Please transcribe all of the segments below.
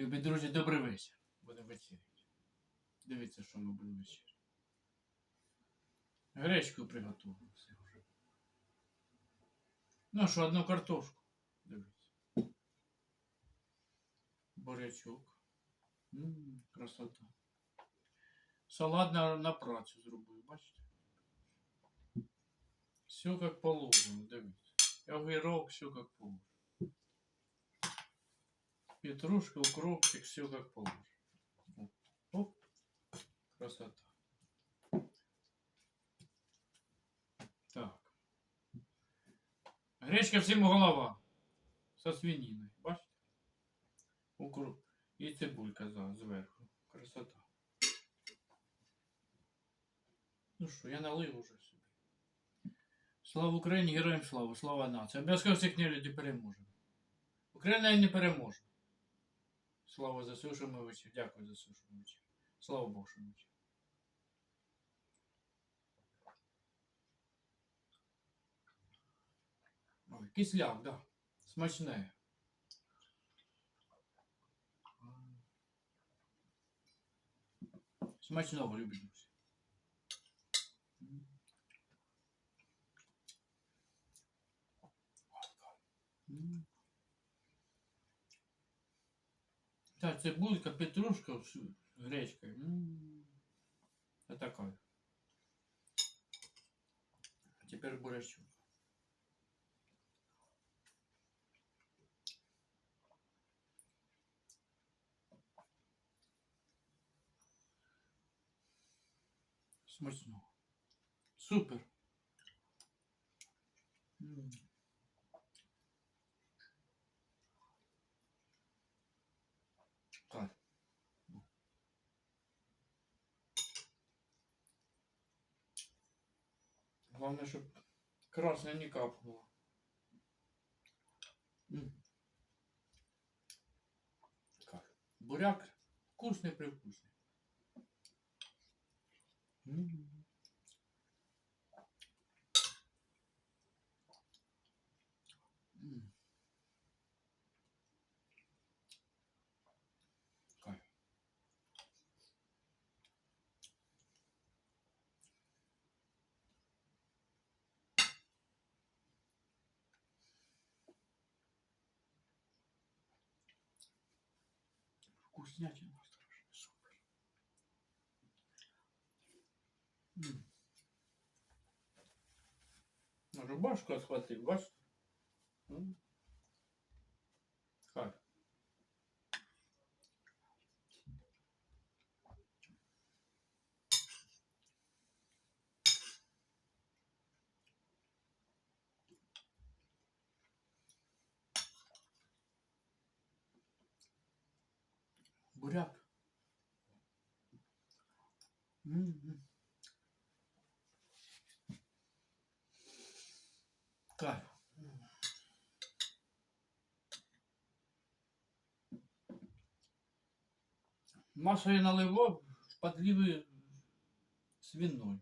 Любі друзі, добрий вечір. Будемо вечеряти. Дивіться, що ми будемо вечеряти. Гречку приготували все вже. Ну що, одну картошку. Дивіться. Бурячок. М, красота. Салат на, на працю зробив, бачите? Все як положено, дивіться. Огірок, все як положено. Петрушка, укропчик, все как положено. Оп, красота. Так. Гречка всім голова. Со свининой. Бачите? Укроп. І цибулька зверху. Красота. Ну що, я налив уже собі. Слава Україні, героям слава, слава нації. Обов'язково всіх не люди переможемо. Україна не переможе. Слава ЗСУ, Шумовичу. Дякую за ЗСУ, Шумовичу. Слава Богу, Шумовичу. Ой, кисляк, да. Смачне. Смачного любить. Та цибулька, петрушка з гречкою. М. Это кайф. А теперь бурячок. Смачно. Супер. М. Кайф. Главное, чтобы красное не капнуло. Как? Буряк вкусный привкусный. Вкуснятина. Супер. М. На Рубашку отхватил, бачите? Кайф. Маша я наливав подливы свиной.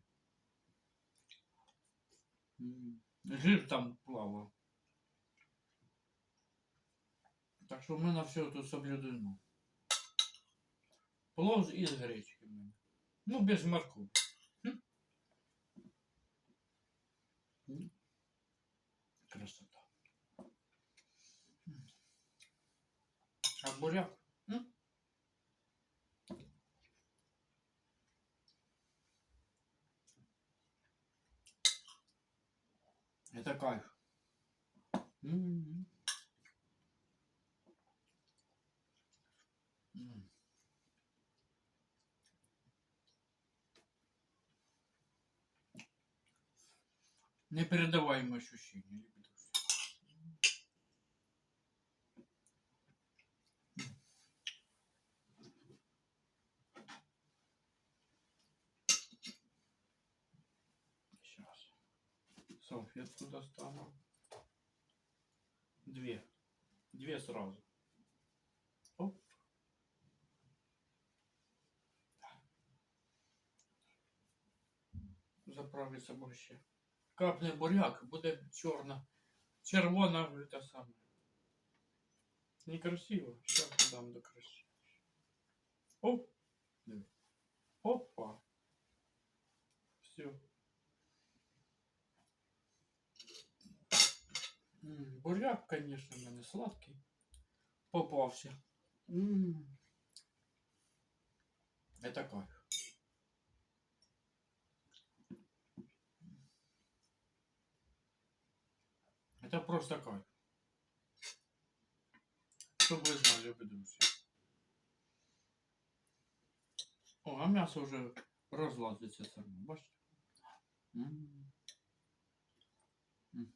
Жир там плавав. Так що в мене все тут соблюдено. Плов із гречки в. Ну, без моркови. М? М. Красота. М. А буряк? М? Это кайф. М. М. Любі друзі. Сейчас. Салфетку достану. Две. Две сразу. Оп. Заправиться борще. Капне буряк, буде чорна. Червона та саме. Некрасиво. Сейчас дам до краси. Оп. Опа. Все. Буряк, конечно, в мене сладкий. Попався. М. Это кайф. Это просто кайф. Щоб ви знали, любі друзі. О, а м'ясо вже розлазиться само, бачите? М. М.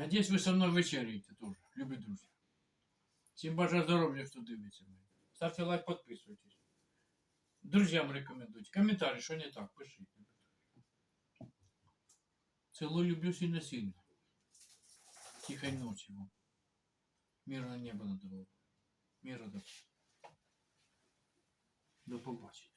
Надіюсь, ви со мною вечеряєте теж, любі друзі. Всім бажаю здоров'я, хто дивиться мене. Ставте лайк, підписуйтесь. Друзьям рекомендуйте. Комментарий, що не так, пишіть. Целую, люблю сильно-сильно. Тихой ночи вам. Мирного неба над головою. Мира до. До побачення.